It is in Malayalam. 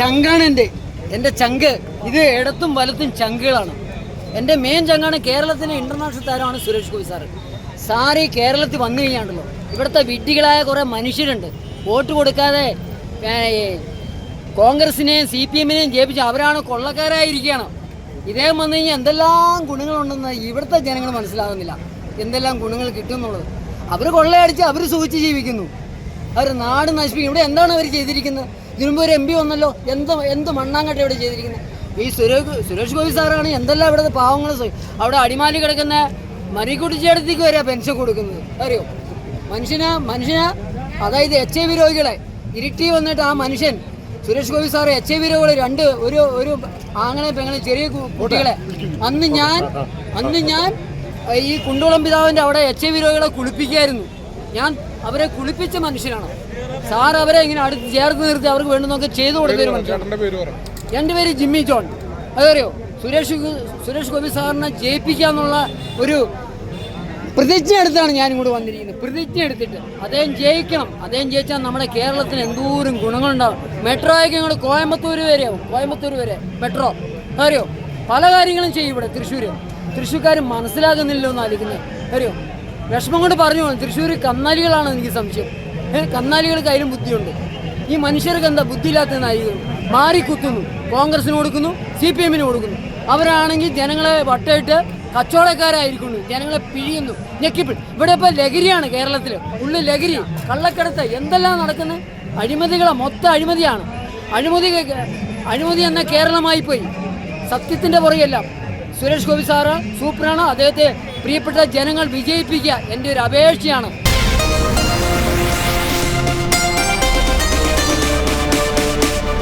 ചങ്കാണ് എന്റെ. എന്റെ ചങ്ക്. ഇത് ഇടത്തും വലത്തും ചങ്കുകളാണ്. എന്റെ മെയിൻ ചങ്കാണ് കേരളത്തിലെ ഇന്റർനാഷണൽ താരമാണ് സുരേഷ് ഗോപി സാറ്. സാറ് ഈ കേരളത്തിൽ വന്നു കഴിഞ്ഞാണ്ടല്ലോ ഇവിടുത്തെ വിഡ്ഢികളായ കുറേ മനുഷ്യരുണ്ട്. വോട്ട് കൊടുക്കാതെ കോൺഗ്രസിനെയും സി പി എമ്മിനെയും ജയിപ്പിച്ച് അവരാണ് കൊള്ളക്കാരായിരിക്കുകയാണ്. ഇദ്ദേഹം വന്നു കഴിഞ്ഞാൽ എന്തെല്ലാം ഗുണങ്ങളുണ്ടെന്ന് ഇവിടുത്തെ ജനങ്ങൾ മനസ്സിലാകുന്നില്ല. എന്തെല്ലാം ഗുണങ്ങൾ കിട്ടും എന്നുള്ളത് അവർ കൊള്ളയടിച്ച് അവർ സൂചിച്ച് ജീവിക്കുന്നു. അവർ നാട് നശിപ്പിക്കും ഇവിടെ എന്താണ് അവർ ചെയ്തിരിക്കുന്നത്? ഇതിനുമ്പ് ഒരു എം പി വന്നല്ലോ. എന്ത് എന്ത് മണ്ണാങ്കട്ട ഇവിടെ ചെയ്തിരിക്കുന്നത് ഈ സുരേഷ് സുരേഷ് ഗോപി സാറാണ് എന്തെല്ലാം ഇവിടുത്തെ പാവങ്ങൾ അവിടെ അടിമാലി കിടക്കുന്ന മരിക്കുട്ടിച്ചേടത്തേക്ക് വരെ പെൻഷൻ കൊടുക്കുന്നത്. അറിയോ? മനുഷ്യന് മനുഷ്യന്. അതായത് എച്ച് ഐ വി രോഗികളെ. ഇരുട്ടി വന്നിട്ട് ആ മനുഷ്യൻ Suresh Gopi sir H I V രോഗികളെ രണ്ട് ഒരു ഒരു ആങ്ങളെ പെങ്ങളെ ചെറിയ കുട്ടികളെ. അന്ന് ഞാൻ അന്ന് ഞാൻ ഈ കുണ്ടോളം പിതാവിന്റെ അവിടെ എച്ച് ഐ വി രോഗികളെ കുളിപ്പിക്കായിരുന്നു. ഞാൻ അവരെ കുളിപ്പിച്ച മനുഷ്യനാണ്. സാർ അവരെ ഇങ്ങനെ അടുത്ത് ചേർത്ത് നിർത്തി അവർക്ക് വേണ്ടുന്നൊക്കെ ചെയ്തു കൊടുത്ത ഒരു മനുഷ്യനാണ്. പേര് എന്റെ പേര് ജിമ്മി ജോൺ. അതറിയോ? സുരേഷ് സുരേഷ് ഗോപി സാറിനെ ജയിപ്പിക്കാന്നുള്ള ഒരു പ്രതിജ്ഞ എടുത്താണ് ഞാൻ ഇങ്ങോട്ട് വന്നിരിക്കുന്നത്. പ്രതിജ്ഞ എടുത്തിട്ട് അദ്ദേഹം ജയിക്കണം. അദ്ദേഹം ജയിച്ചാൽ നമ്മുടെ കേരളത്തിന് എന്തോരം ഗുണങ്ങളുണ്ടാവും. മെട്രോ ആക്കി ഇങ്ങോട്ട് കോയമ്പത്തൂർ വരെയാവും. കോയമ്പത്തൂർ വരെ. മെട്രോ. അറിയോ പല കാര്യങ്ങളും ചെയ്യും ഇവിടെ തൃശ്ശൂർ തൃശ്ശൂർക്കാർ മനസ്സിലാകുന്നില്ലോ എന്നാലിക്കുന്നത് ആലോചിക്കുന്നത് അറിയോ വിഷമം കൊണ്ട് പറഞ്ഞു തൃശ്ശൂർ കന്നാലികളാണ് എനിക്ക് സംശയം. കന്നാലികൾക്ക് അതിലും ബുദ്ധിയുണ്ട്. ഈ മനുഷ്യർക്ക് എന്താ മാറി മാറിക്കുത്തുന്നു. കോൺഗ്രസിന് കൊടുക്കുന്നു സി പി എമ്മിന് കൊടുക്കുന്നു. അവരാണെങ്കിൽ ജനങ്ങളെ വട്ടയിട്ട് കച്ചവടക്കാരായിരിക്കുന്നു. ജനങ്ങളെ പിഴിയുന്നു. ഞെക്കിപ്പിൾ ഇവിടെ ഇപ്പോൾ ലഹരിയാണ് കേരളത്തിൽ ഉള്ളിൽ ലഹരി കള്ളക്കടത്ത് എന്തെല്ലാം നടക്കുന്നത് അഴിമതികളെ മൊത്തം അഴിമതിയാണ്. അഴിമതി അഴിമതി എന്ന കേരളമായി പോയി. സത്യത്തിന്റെ പുറകെല്ലാം സുരേഷ് ഗോപി സാറ് സൂപ്പറാണ് അദ്ദേഹത്തെ പ്രിയപ്പെട്ട ജനങ്ങൾ വിജയിപ്പിക്കുക എന്റെ ഒരു അപേക്ഷയാണ്.